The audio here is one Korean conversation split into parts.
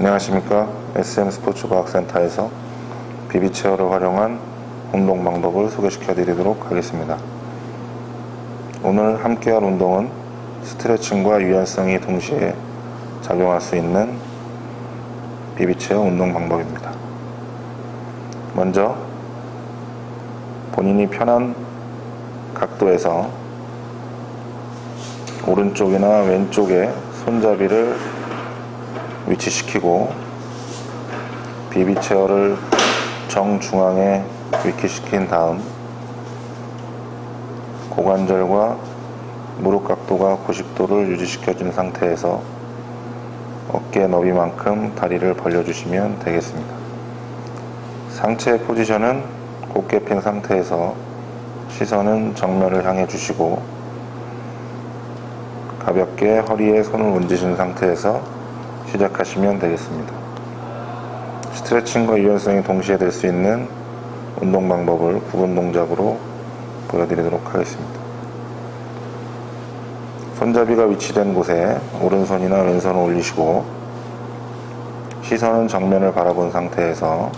안녕하십니까 SM 스포츠 과학센터에서 비비 체어를 활용한 운동 방법을 소개시켜 드리도록 하겠습니다. 오늘 함께 할 운동은 스트레칭과 유연성이 동시에 작용할 수 있는 비비 체어 운동 방법입니다. 먼저 본인이 편한 각도에서 오른쪽이나 왼쪽에 손잡이를 위치시키고 비비 체어를 정중앙에 위치시킨 다음 고관절과 무릎 각도가 90도를 유지시켜준 상태에서 어깨 너비만큼 다리를 벌려주시면 되겠습니다. 상체 포지션은 곧게 핀 상태에서 시선은 정면을 향해 주시고 가볍게 허리에 손을 얹으신 상태에서 시작하시면 되겠습니다. 스트레칭과 유연성이 동시에 될 수 있는 운동 방법을 구분 동작으로 보여드리도록 하겠습니다. 손잡이가 위치된 곳에 오른손이나 왼손을 올리시고 시선은 정면을 바라본 상태에서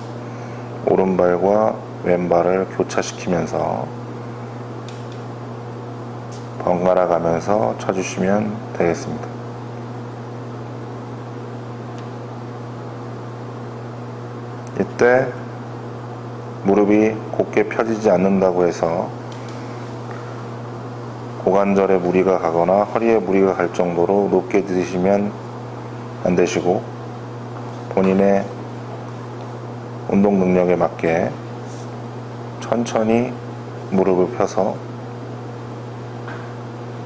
오른발과 왼발을 교차시키면서 번갈아 가면서 쳐주시면 되겠습니다. 이때 무릎이 곧게 펴지지 않는다고 해서 고관절에 무리가 가거나 허리에 무리가 갈 정도로 높게 드시면 안 되시고 본인의 운동 능력에 맞게 천천히 무릎을 펴서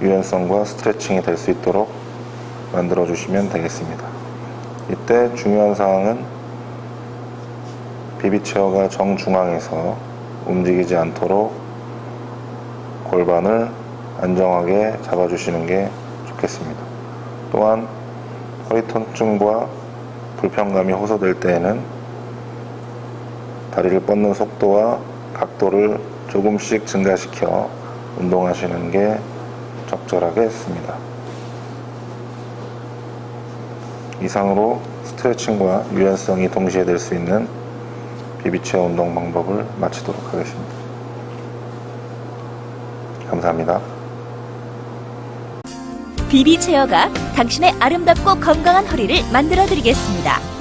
유연성과 스트레칭이 될 수 있도록 만들어 주시면 되겠습니다. 이때 중요한 사항은 비비체어가 정중앙에서 움직이지 않도록 골반을 안정하게 잡아주시는 게 좋겠습니다. 또한 허리 통증과 불편감이 호소될 때에는 다리를 뻗는 속도와 각도를 조금씩 증가시켜 운동하시는 게 적절하겠습니다. 이상으로 스트레칭과 유연성이 동시에 될 수 있는 비비체어 운동 방법을 마치도록 하겠습니다. 감사합니다. 비비 체어가 당신의 아름답고 건강한 허리를 만들어 드리겠습니다.